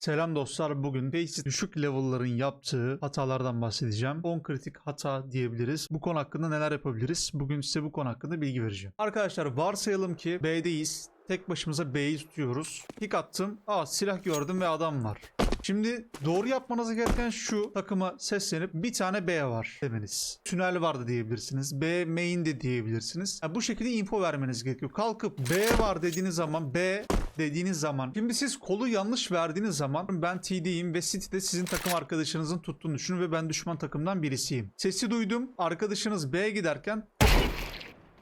Selam dostlar. Bugün basic düşük level'ların yaptığı hatalardan bahsedeceğim. 10 kritik hata diyebiliriz. Bu konu hakkında neler yapabiliriz? Bugün size bu konu hakkında bilgi vereceğim. Arkadaşlar varsayalım ki B'deyiz. Tek başımıza B'yi tutuyoruz. Pik attım. Aa silah gördüm ve adam var. Şimdi doğru yapmanız gereken şu takıma seslenip bir tane B var demeniz. Tünel vardı diyebilirsiniz. B main de diyebilirsiniz. Yani bu şekilde info vermeniz gerekiyor. Kalkıp B var dediğiniz zaman B dediğiniz zaman şimdi siz kolu yanlış verdiğiniz zaman ben TD'yim ve City'de sizin takım arkadaşınızın tuttuğunu düşünün ve ben düşman takımdan birisiyim. Sesi duydum. Arkadaşınız B'ye giderken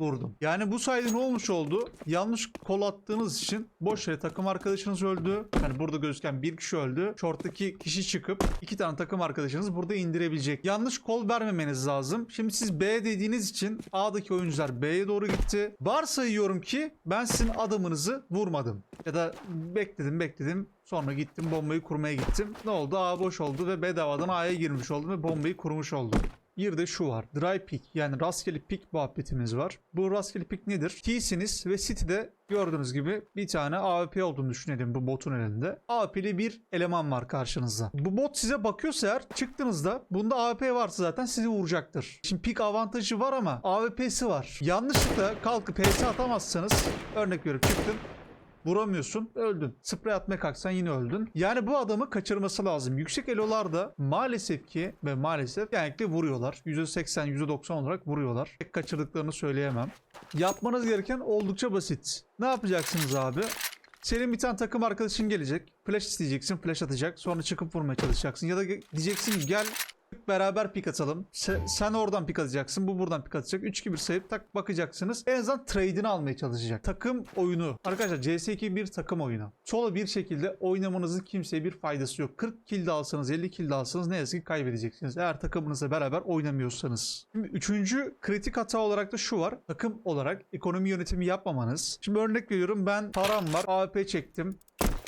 vurdum. Yani bu sayede ne olmuş oldu? Yanlış kol attığınız için boş yere takım arkadaşınız öldü. Yani burada gözüken bir kişi öldü. Short'taki kişi çıkıp iki tane takım arkadaşınız burada indirebilecek. Yanlış kol vermemeniz lazım. Şimdi siz B dediğiniz için A'daki oyuncular B'ye doğru gitti. Varsayıyorum ki ben sizin adamınızı vurmadım. Ya da bekledim bekledim. Sonra gittim bombayı kurmaya gittim. Ne oldu? A boş oldu ve bedavadan A'ya girmiş oldum ve bombayı kurmuş oldum. Bir de şu var. Dry pick yani rastgele pick muhabbetimiz var. Bu rastgele pick nedir? T'siniz ve City'de gördüğünüz gibi bir tane AWP olduğunu düşünelim bu botun elinde. AWP'li bir eleman var karşınızda. Bu bot size bakıyorsa eğer çıktığınızda bunda AWP varsa zaten sizi vuracaktır. Şimdi pick avantajı var ama AWP'si var. Yanlışlıkla kalkıp PS atamazsanız örnek veriyorum çıktın Vuramıyorsun öldün. Sprey atmaya kalksan yine öldün. Yani bu adamı kaçırması lazım. Yüksek elolarda maalesef ki ve maalesef genellikle vuruyorlar. %80 %90 olarak vuruyorlar. Pek kaçırdıklarını söyleyemem. Yapmanız gereken oldukça basit. Ne yapacaksınız abi? Senin bir tane takım arkadaşın gelecek. Flash isteyeceksin. Flash atacak. Sonra çıkıp vurmaya çalışacaksın. Ya da diyeceksin ki gel beraber pik atalım. Se- sen oradan pik atacaksın. Bu buradan pik atacak. 3-2-1 sayıp tak bakacaksınız. En azından trade'ini almaya çalışacak. Takım oyunu. Arkadaşlar CS2 bir takım oyunu. Solo bir şekilde oynamanızın kimseye bir faydası yok. 40 kill de alsanız 50 kill de alsanız ne yazık ki kaybedeceksiniz. Eğer takımınızla beraber oynamıyorsanız. Şimdi üçüncü kritik hata olarak da şu var. Takım olarak ekonomi yönetimi yapmamanız. Şimdi örnek veriyorum ben param var. AWP çektim.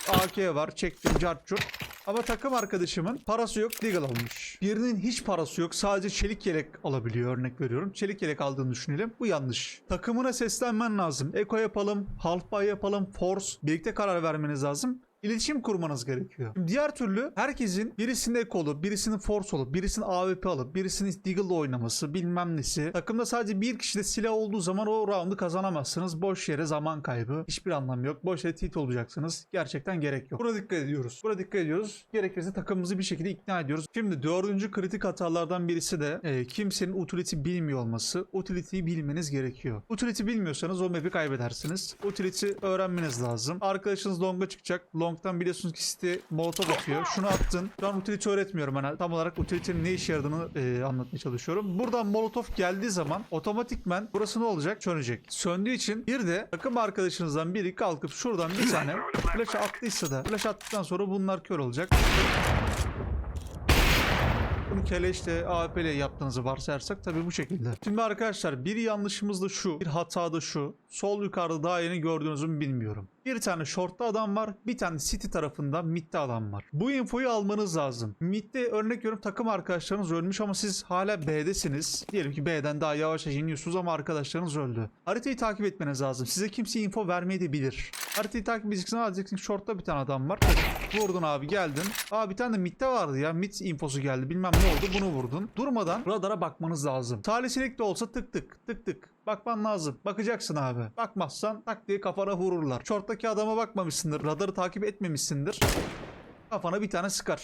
AK var çektim cartçuk. Ama takım arkadaşımın parası yok Deagle almış. Birinin hiç parası yok sadece çelik yelek alabiliyor örnek veriyorum. Çelik yelek aldığını düşünelim. Bu yanlış. Takımına seslenmen lazım. Eko yapalım, half buy yapalım, force. Birlikte karar vermeniz lazım. İletişim kurmanız gerekiyor. Diğer türlü herkesin birisinin ekolu, birisinin force olup, birisinin AWP alıp, birisinin Deagle'la oynaması, bilmem nesi. Takımda sadece bir kişi de silah olduğu zaman o roundu kazanamazsınız. Boş yere zaman kaybı. Hiçbir anlamı yok. Boş yere tilt olacaksınız. Gerçekten gerek yok. Buna dikkat ediyoruz. Buna dikkat ediyoruz. Gerekirse takımımızı bir şekilde ikna ediyoruz. Şimdi dördüncü kritik hatalardan birisi de e, kimsenin utility bilmiyor olması. Utility'yi bilmeniz gerekiyor. Utility bilmiyorsanız o map'i kaybedersiniz. Utility öğrenmeniz lazım. Arkadaşınız long'a çıkacak. Long'dan biliyorsunuz ki City molotov atıyor. Şunu attın. Ben utility öğretmiyorum. Ben tam olarak utility'nin ne işe yaradığını e, anlatmaya çalışıyorum. Buradan molotov geldiği zaman otomatikmen burası ne olacak? Sönecek. Söndüğü için bir de takım arkadaşınızdan biri kalkıp şuradan bir tane flash attıysa da flash attıktan sonra bunlar kör olacak. Bunu keleşle AWP ile yaptığınızı varsayarsak tabii bu şekilde. Şimdi arkadaşlar bir yanlışımız da şu, bir hata da şu. Sol yukarıda daha yeni gördüğünüzü bilmiyorum. Bir tane short'ta adam var, bir tane city tarafında mid'de adam var. Bu infoyu almanız lazım. Mid'de örnek veriyorum takım arkadaşlarınız ölmüş ama siz hala B'desiniz. Diyelim ki B'den daha yavaş iniyorsunuz ama arkadaşlarınız öldü. Haritayı takip etmeniz lazım. Size kimse info vermeyi de bilir. Haritayı takip edeceksin. Diyeceksin short'ta bir tane adam var. Vurdun abi geldin. Aa bir tane de mid'de vardı ya. Mid infosu geldi. Bilmem ne oldu. Bunu vurdun. Durmadan radara bakmanız lazım. Salisilik de olsa tık tık tık tık. Bakman lazım. Bakacaksın abi. Bakmazsan tak diye kafana vururlar. Short'taki adama bakmamışsındır. Radarı takip etmemişsindir. Kafana bir tane sıkar.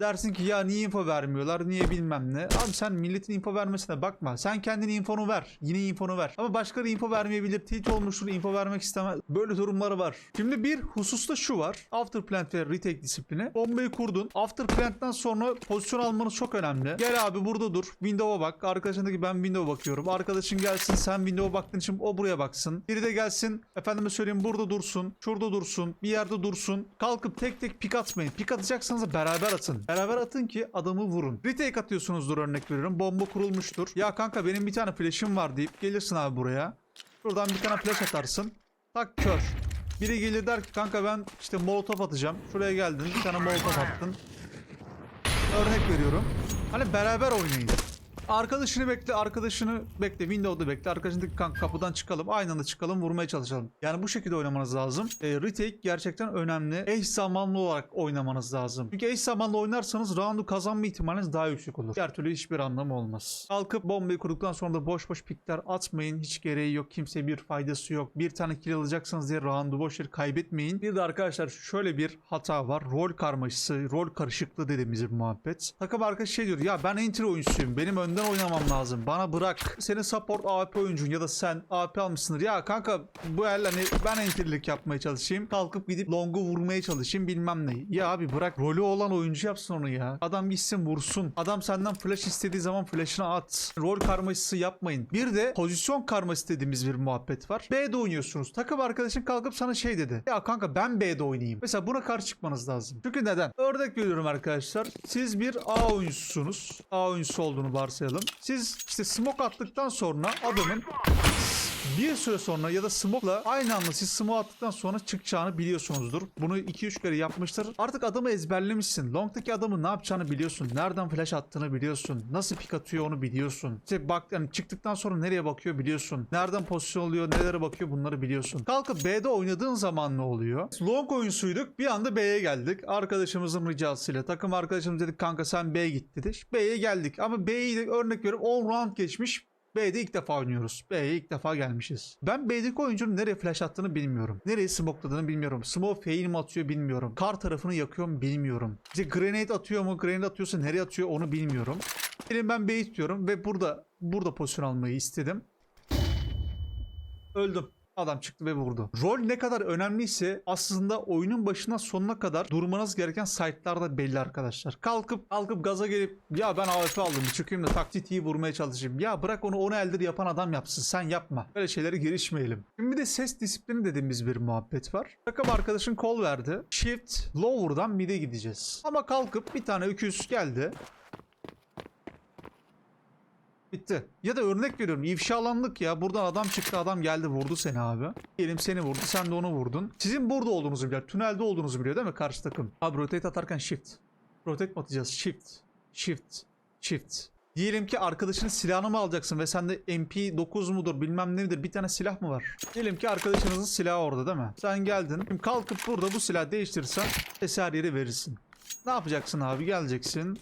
Dersin ki ya niye info vermiyorlar niye bilmem ne. Abi sen milletin info vermesine bakma. Sen kendini infonu ver. Yine infonu ver. Ama başkaları info vermeyebilir. Tilt olmuştur info vermek istemez. Böyle durumları var. Şimdi bir hususta şu var. After plant ve retake disiplini. Bombayı kurdun. After plant'tan sonra pozisyon almanız çok önemli. Gel abi burada dur. Window'a bak. Arkadaşındaki ben window'a bakıyorum. Arkadaşın gelsin sen window'a baktığın için o buraya baksın. Biri de gelsin. Efendime söyleyeyim burada dursun. Şurada dursun. Bir yerde dursun. Kalkıp tek tek pik atmayın. Pik atacaksanız beraber atın. Beraber atın ki adamı vurun. Retake atıyorsunuzdur örnek veriyorum. Bomba kurulmuştur. Ya kanka benim bir tane flash'im var deyip gelirsin abi buraya. Şuradan bir tane flash atarsın. Tak kör. Biri gelir der ki kanka ben işte molotof atacağım. Şuraya geldin bir tane molotof attın. Örnek veriyorum. Hani beraber oynayın. Arkadaşını bekle, arkadaşını bekle. Window'da bekle. Arkadaşını kanka kapıdan çıkalım. Aynı anda çıkalım, vurmaya çalışalım. Yani bu şekilde oynamanız lazım. E, retake gerçekten önemli. Eş zamanlı olarak oynamanız lazım. Çünkü eş zamanlı oynarsanız roundu kazanma ihtimaliniz daha yüksek olur. Diğer türlü hiçbir anlamı olmaz. Kalkıp bombayı kurduktan sonra da boş boş pikler atmayın. Hiç gereği yok. Kimseye bir faydası yok. Bir tane kill alacaksınız diye roundu boş yere kaybetmeyin. Bir de arkadaşlar şöyle bir hata var. Rol karmaşası, rol karışıklığı dediğimiz bir muhabbet. Takım arkadaş şey diyor. Ya ben entry oyuncusuyum. Benim önden oynamam lazım. Bana bırak. Senin support AP oyuncun ya da sen AP almışsındır. Ya kanka bu el hani ben entry'lik yapmaya çalışayım. Kalkıp gidip long'u vurmaya çalışayım bilmem ne. Ya abi bırak. Rolü olan oyuncu yapsın onu ya. Adam gitsin vursun. Adam senden flash istediği zaman flash'ını at. Rol karmaşası yapmayın. Bir de pozisyon karması dediğimiz bir muhabbet var. B'de oynuyorsunuz. Takım arkadaşın kalkıp sana şey dedi. Ya kanka ben B'de oynayayım. Mesela buna karşı çıkmanız lazım. Çünkü neden? Örnek veriyorum arkadaşlar. Siz bir A oyuncusunuz. A oyuncusu olduğunu varsayalım. Siz işte smoke attıktan sonra adamın bir süre sonra ya da smoke'la aynı anda siz smoke attıktan sonra çıkacağını biliyorsunuzdur. Bunu 2-3 kere yapmıştır. Artık adamı ezberlemişsin. Long'daki adamın ne yapacağını biliyorsun. Nereden flash attığını biliyorsun. Nasıl pik atıyor onu biliyorsun. İşte bak yani çıktıktan sonra nereye bakıyor biliyorsun. Nereden pozisyon alıyor, nelere bakıyor bunları biliyorsun. Kalkıp B'de oynadığın zaman ne oluyor? Long oyuncusuyduk. Bir anda B'ye geldik. Arkadaşımızın ricasıyla takım arkadaşımız dedik kanka sen B'ye git dedi. B'ye geldik. Ama B'yi örnek veriyorum 10 round geçmiş. B'de ilk defa oynuyoruz. B'ye ilk defa gelmişiz. Ben B'deki oyuncunun nereye flash attığını bilmiyorum. Nereye smokeladığını bilmiyorum. Smoke fail mi atıyor bilmiyorum. Kar tarafını yakıyor mu bilmiyorum. İşte grenade atıyor mu? Grenade atıyorsa nereye atıyor onu bilmiyorum. Benim ben B'yi tutuyorum ve burada burada pozisyon almayı istedim. Öldüm. Adam çıktı ve vurdu. Rol ne kadar önemliyse aslında oyunun başından sonuna kadar durmanız gereken site'lar da belli arkadaşlar. Kalkıp kalkıp gaza gelip ya ben AWP aldım bir çıkayım da taktiği vurmaya çalışayım. Ya bırak onu onu eldir yapan adam yapsın sen yapma. Böyle şeylere girişmeyelim. Şimdi bir de ses disiplini dediğimiz bir muhabbet var. Takım arkadaşın kol verdi. Shift lower'dan mid'e gideceğiz. Ama kalkıp bir tane öküz geldi. Bitti. Ya da örnek veriyorum ifşalandık ya. Buradan adam çıktı adam geldi vurdu seni abi. Diyelim seni vurdu sen de onu vurdun. Sizin burada olduğunuzu biliyor. Tünelde olduğunuzu biliyor değil mi karşı takım? Abi rotate atarken shift. Rotate mi atacağız? Shift. Shift. Shift. Diyelim ki arkadaşının silahını mı alacaksın ve sende MP9 mudur bilmem nedir bir tane silah mı var? Diyelim ki arkadaşınızın silahı orada değil mi? Sen geldin. Şimdi kalkıp burada bu silahı değiştirirsen eser yeri verirsin. Ne yapacaksın abi? Geleceksin.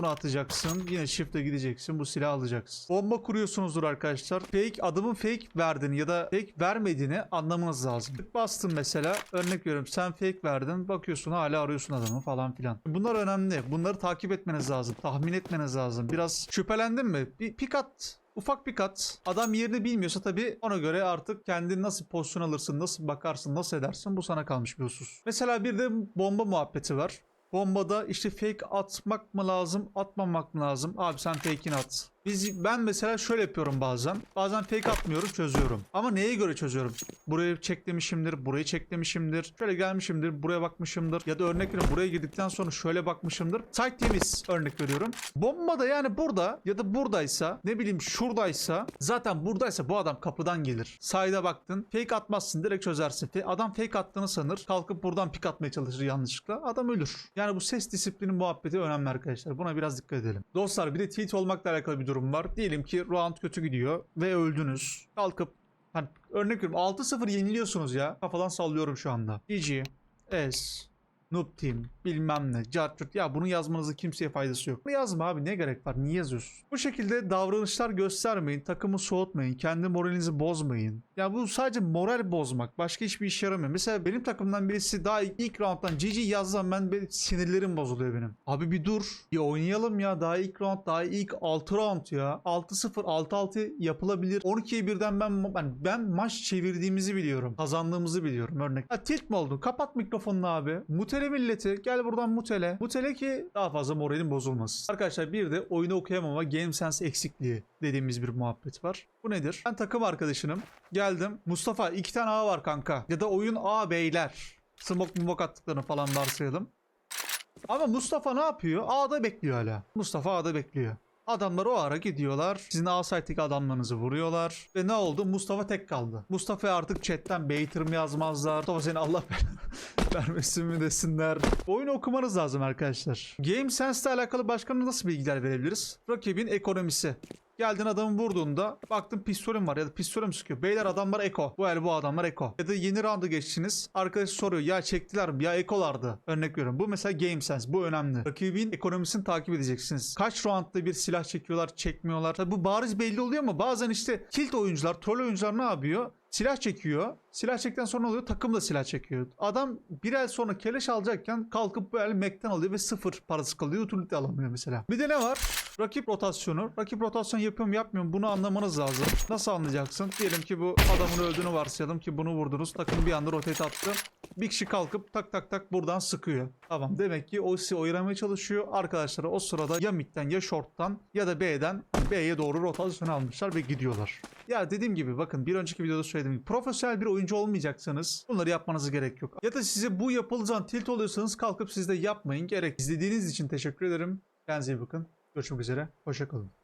Bunu atacaksın. Yine shift'e gideceksin. Bu silahı alacaksın. Bomba kuruyorsunuzdur arkadaşlar. Fake adamın fake verdiğini ya da fake vermediğini anlamanız lazım. Bastın mesela. Örnek veriyorum. Sen fake verdin. Bakıyorsun hala arıyorsun adamı falan filan. Bunlar önemli. Bunları takip etmeniz lazım. Tahmin etmeniz lazım. Biraz şüphelendin mi? Bir pik at. Ufak bir kat. Adam yerini bilmiyorsa tabii ona göre artık kendini nasıl pozisyon alırsın, nasıl bakarsın, nasıl edersin bu sana kalmış bir husus. Mesela bir de bomba muhabbeti var. Bombada işte fake atmak mı lazım, atmamak mı lazım? Abi sen fake'ini at. Biz, ben mesela şöyle yapıyorum bazen. Bazen fake atmıyorum, çözüyorum. Ama neye göre çözüyorum? Burayı çeklemişimdir, burayı çeklemişimdir. Şöyle gelmişimdir, buraya bakmışımdır. Ya da örnek veriyorum buraya girdikten sonra şöyle bakmışımdır. Site temiz örnek veriyorum. Bomba da yani burada ya da buradaysa, ne bileyim şuradaysa, zaten buradaysa bu adam kapıdan gelir. Side'a baktın, fake atmazsın, direkt çözersin. Adam fake attığını sanır, kalkıp buradan pik atmaya çalışır yanlışlıkla. Adam ölür. Yani bu ses disiplini muhabbeti önemli arkadaşlar. Buna biraz dikkat edelim. Dostlar bir de tilt olmakla alakalı bir durum var. Diyelim ki round kötü gidiyor ve öldünüz. Kalkıp hani örnek veriyorum 6-0 yeniliyorsunuz ya. Kafadan sallıyorum şu anda. GG, S, Noob Team, bilmem ne, Cartürt. Ya bunu yazmanızın kimseye faydası yok. Bunu yazma abi ne gerek var? Niye yazıyorsun? Bu şekilde davranışlar göstermeyin. Takımı soğutmayın. Kendi moralinizi bozmayın. Ya bu sadece moral bozmak. Başka hiçbir işe yaramıyor. Mesela benim takımdan birisi daha ilk rounddan GG yazsam ben benim sinirlerim bozuluyor benim. Abi bir dur. Bir oynayalım ya. Daha ilk round. Daha ilk 6 round ya. 6-0, 6-6 yapılabilir. 12'ye birden ben, ben, ben maç çevirdiğimizi biliyorum. Kazandığımızı biliyorum örnek. Ha, tilt mi oldun? Kapat mikrofonunu abi. Mutele milleti. Gel buradan mutele. Mutele ki daha fazla moralin bozulmasın. Arkadaşlar bir de oyunu okuyamama game sense eksikliği dediğimiz bir muhabbet var. Bu nedir? Ben takım arkadaşınım. Geldim. Mustafa iki tane A var kanka. Ya da oyun A beyler. Smoke mumok attıklarını falan varsayalım. Ama Mustafa ne yapıyor? A'da bekliyor hala. Mustafa A'da bekliyor. Adamlar o ara gidiyorlar. Sizin A site'deki adamlarınızı vuruyorlar. Ve ne oldu? Mustafa tek kaldı. Mustafa'ya artık chatten mi yazmazlar? Mustafa seni Allah vermesin mi desinler. Oyunu okumanız lazım arkadaşlar. Game Sense ile alakalı başka nasıl bilgiler verebiliriz? Rakibin ekonomisi. Geldin adamı vurduğunda baktın pistolün var ya da pistolüm sıkıyor. Beyler adamlar eko. Bu el bu adamlar eko. Ya da yeni round'u geçtiniz. Arkadaş soruyor ya çektiler mi? Ya ekolardı. Örnek veriyorum. Bu mesela game sense. Bu önemli. Rakibin ekonomisini takip edeceksiniz. Kaç roundda bir silah çekiyorlar, çekmiyorlar. Tabi bu bariz belli oluyor ama bazen işte tilt oyuncular, troll oyuncular ne yapıyor? Silah çekiyor. Silah çekten sonra oluyor? Takım da silah çekiyor. Adam bir el sonra keleş alacakken kalkıp el Mac'ten alıyor ve sıfır parası kalıyor. Utility alamıyor mesela. Bir de ne var? Rakip rotasyonu. Rakip rotasyon yapıyor mu yapmıyor mu bunu anlamanız lazım. Nasıl anlayacaksın? Diyelim ki bu adamın öldüğünü varsayalım ki bunu vurdunuz. Takım bir anda rotate attı. Bir kişi kalkıp tak tak tak buradan sıkıyor. Tamam demek ki o sizi oyalamaya çalışıyor. Arkadaşları o sırada ya midden ya short'tan ya da B'den B'ye doğru rotasyon almışlar ve gidiyorlar. Ya dediğim gibi bakın bir önceki videoda söylediğim gibi profesyonel bir oyuncu olmayacaksanız bunları yapmanız gerek yok. Ya da size bu yapıldığı zaman tilt oluyorsanız kalkıp siz de yapmayın. Gerek. İzlediğiniz için teşekkür ederim. Kendinize iyi bakın. Görüşmek üzere. Hoşçakalın.